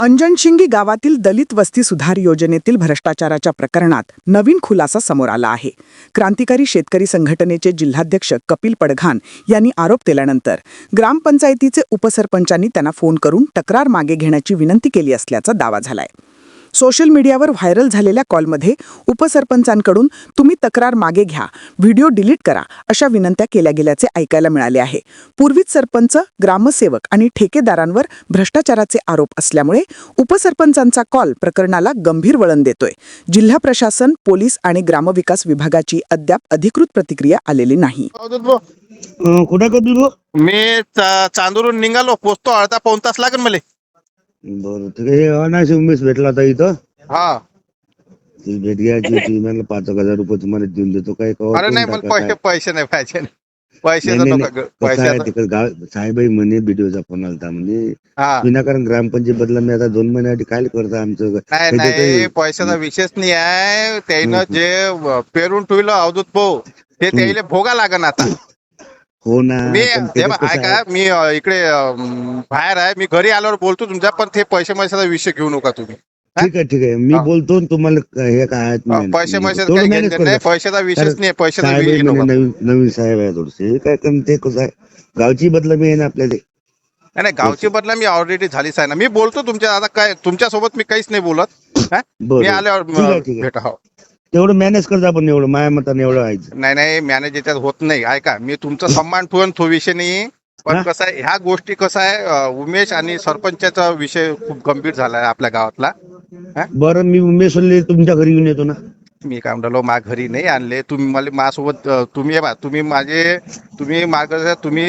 अंजनशिंगी गावातील दलित वस्ती सुधार योजनेतील भ्रष्टाचाराच्या प्रकरणात नवीन खुलासा समोर आला आहे. क्रांतिकारी शेतकरी संघटनेचे जिल्हाध्यक्ष कपिल पडघान यांनी आरोप केल्यानंतर ग्रामपंचायतीचे उपसरपंचांनी त्यांना फोन करून तक्रार मागे घेण्याची विनंती केली असल्याचा दावा झालाय. सोशल मीडियावर व्हायरल झालेल्या कॉलमध्ये उपसरपंचांकडून तुम्ही तक्रार मागे घ्या व्हिडिओ डिलीट करा अशा विनंत्या केल्या गेल्याचे ऐकायला मिळाले आहे. पूर्वीच सरपंच ग्रामसेवक आणि ठेकेदारांवर भ्रष्टाचाराचे आरोप असल्यामुळे उपसरपंचांचा कॉल प्रकरणाला गंभीर वळण देतोय. जिल्हा प्रशासन पोलीस आणि ग्रामविकास विभागाची अद्याप अधिकृत प्रतिक्रिया आलेली नाही. कुठं मी चांदूरून निघालो पोचतो अर्धा पाऊन तास लागेल मला. बरं ठीक आहे. उमेश भेटला आता इथं. हा. ती भेट घ्यायची होती. मला पाच एक हजार रुपये तुम्हाला देऊन देतो. काय कवा अरे नाही कोण मला टाका पैसे काय? पैसे नाही पाहिजे. नाही, पैशाचं नाही, नका नाही. ग- कसं आहे पैशाचं तिकडे गाव साहेबाई म्हणे बीडीओचा फोन आलता. म्हणजे हा. विनाकारण ग्रामपंचायत बदला मी आता दोन महिन्यासाठी काय करता आमचं? नाही त्याच्यात नाही काही- पैशाचा विषयच नाही आहे. त्यानं हम्म. जे पेरून ठेवलं अवधूत भाऊ ते त्याला भोगा लागन आता. हो ना मी पण हे त्याच्यात बघ, कसं ऐका मी अ, इकडे बाहेर आहे मी घरी आल्यावर बोलतो तुमच्या पण ते पैसे पैशाचा विषय घेऊ नका तुम्ही. ठीक आहे ठीक आहे. मी हा. बोलतो तुम्हाला हे काय ते अ, पैसे करून पैशाचं नाही विषयच नाही पैशाचा साहेबाई विषय म्हणे नका नवीन नवीन साहेब आहे थोडसे. काय कारण ते कसं आहे? गावची बदलामी आहे ना आपल्याला नाही नाही गावची बदला मी ऑलरेडी झालीच आहे ना मी बोलतो तुमच्या आता काय तुमच्यासोबत मी काहीच नाही बोलत हा? मी आल्यावर ठीक आहे, ठीक आहे. भेट हो. तेवढं मॅनेज करता आपण एवढं माझ्या मताने एवढं व्हायचं नाही नाही मॅनेज याच्यात होत नाही. ऐका मी तुमचा सन्मान ठेवून तो विषय नाही पण हा? कसं आहे ह्या गोष्टी कसं आहे अ, उमेश आणि सरपंचाचा विषय खूप गंभीर झाला आहे आपल्या गावातला. बरं मी उमेशले तुमच्या घरी येऊन येतो ना. मी काय म्हणालो मा घरी नाही आणले. तुम्ही मला माझ्यासोबत अ, तुम्ही हे बा. तुम्ही माझे तुम्ही मार्ग तुम्ही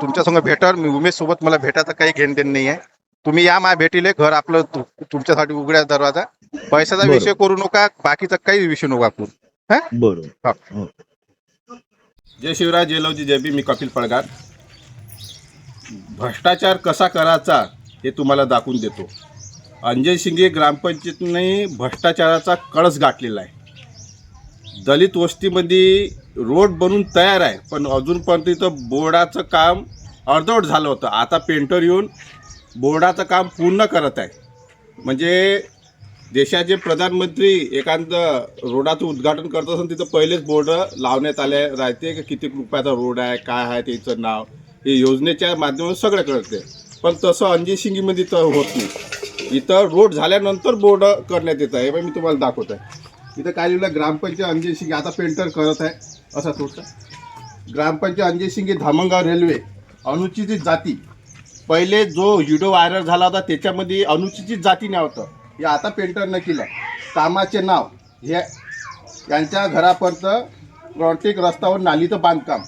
तुमच्या संग भेटर मी उमेश सोबत मला भेटायचं काही घेणं देणं नाही आहे. तुम्ही या मा भेटीले घर आपलं तु- तुमच्यासाठी उघड्या दरवाजा. पैशाचा. विषय करू नका बाकीचा काही विषय नका करू बरोबर. हा. जय शिवराज जय लवजी जय बी मी कपिल पडगार. भ्रष्टाचार कसा करायचा हे तुम्हाला दाखवून देतो. अंजय शिंगे ग्रामपंचायतीने भ्रष्टाचाराचा कळस गाठलेला आहे. दलित वस्तीमध्ये रोड बनून तयार आहे पण अजूनपर्यंत इथं बोर्डाचं काम अर्धवट झालं होतं. आता पेंटर येऊन बोर्डाचं काम पूर्ण करत आहे. म्हणजे देशाचे प्रधानमंत्री एखादं रोडाचं उद्घाटन करत असून तिथं पहिलेच बोर्ड लावण्यात आले राहते की किती रुपयाचा रोड आहे काय आहे त्याचं नाव हे योजनेच्या माध्यमातून सगळं करते पण तसं अंजिशिंगीमध्ये तर होत नाही. इथं रोड झाल्यानंतर बोर्ड करण्यात येत आहे. हे मी तुम्हाला दाखवत आहे इथं काय लिहिलं? ग्रामपंचायत अंजय आता पेंटर करत आहे. असा थोडसा ग्रामपंचायत अंजय शिंगे धामणगाव रेल्वे अनुसूचित जाती पहिले जो व्हिडिओ व्हायरल झाला होता त्याच्यामध्ये अनुसूचित जाती नाव होतं. हे आता पेंटरनं केलं. कामाचे नाव हे यांच्या घरापर्यंत प्रत्येक रस्त्यावर नालीचं बांधकाम.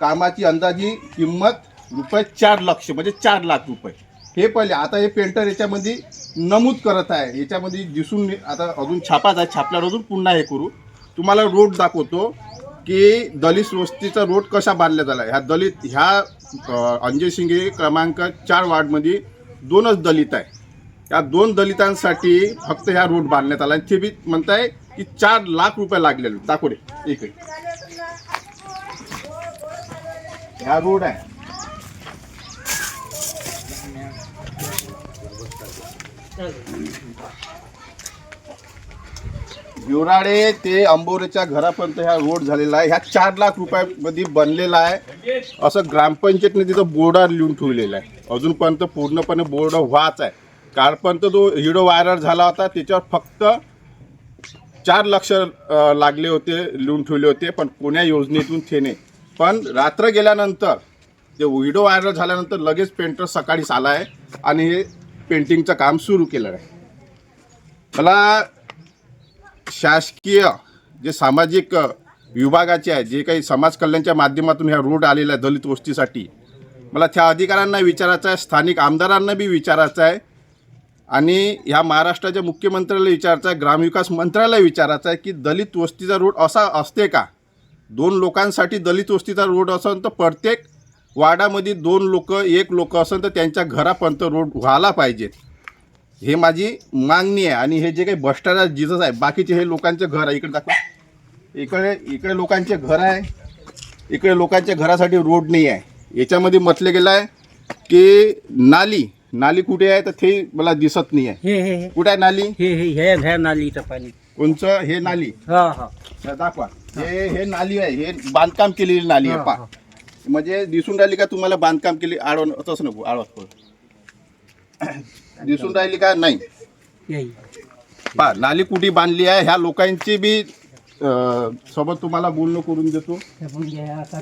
कामाची अंदाजी किंमत रुपये चार लक्ष म्हणजे चार लाख रुपये. हे पहिले आता हे पेंटर याच्यामध्ये नमूद करत आहे. याच्यामध्ये दिसून आता अजून छापाच आहे छापल्यावर अजून पुन्हा हे करू. तुम्हाला रोड दाखवतो. की दलित वस्तीचा रोड कसा बांधला झाला? ह्या दलित ह्या अंजय शिंगे क्रमांक चार वार्डमध्ये दोनच दलित आहे. या दोन दलितांसाठी फक्त ह्या रोड बांधण्यात आला. आणि ते बी म्हणताय की चार लाख रुपये लागलेले. दाखवडे एक इकडे ह्या रोड आहे. विवराडे ते अंबोरेच्या घरापर्यंत ह्या रोड झालेला आहे. ह्या चार लाख रुपयामध्ये बनलेला आहे. असं ग्रामपंचायतने तिथं बोर्डावर लिहून ठेवलेलं आहे. अजूनपर्यंत पूर्णपणे बोर्ड व्हाच आहे. कालपर्यंत जो व्हिडिओ व्हायरल झाला होता त्याच्यावर फक्त चार लक्ष लागले होते लिहून ठेवले होते पण कोण्या योजनेतून थेने नाही. पण रात्र गेल्यानंतर ते व्हिडिओ व्हायरल झाल्यानंतर लगेच पेंटर सकाळीच आला आहे आणि हे पेंटिंगचं काम सुरू केलं आहे. मला शासकीय जे सामाजिक विभागाचे आहे जे काही समाज कल्याणच्या माध्यमातून ह्या रोड आलेला आहे दलित वस्तीसाठी मला त्या अधिकाऱ्यांना विचारायचं आहे स्थानिक आमदारांना बी विचारायचं आहे आणि ह्या महाराष्ट्राच्या मुख्यमंत्र्याला विचारायचं आहे ग्रामविकास मंत्र्याला विचारायचं आहे की दलित वस्तीचा रोड असा असते का? दोन लोकांसाठी दलित वस्तीचा रोड असेल तर प्रत्येक वार्डामध्ये दोन लोक एक लोक असेल तर त्यांच्या घरापर्यंत रोड व्हायला पाहिजेत. हे माझी मागणी आहे आणि हे जे काही भ्रष्टाचार जिथंच आहे बाकीचे हे लोकांचे घर आहे. इकडे दाखवा. इकडे इकडे लोकांचे घर आहे. इकडे लोकांच्या घरासाठी रोड नाही आहे. याच्यामध्ये म्हटलं गेलं आहे की नाली नाली कुठे आहे तर ते मला दिसत नाही आहे. हे हे हे. कुठे आहे नाली? हे हे ह्या नालीचं पाणी. कोणचं? हे नाली. हा हा. हे दाखवा. हे हे नाली आहे. हे बांधकाम केलेली नाली आहे हा, पा. म्हणजे दिसून राहिली का तुम्हाला बांधकाम केली? आडवण तसं नको आडवा दिसून राहिली का? नाही. पा नाली कुठे बांधली आहे? ह्या लोकांची बी अं, सोबत तुम्हाला बोलणं करून देतो. आता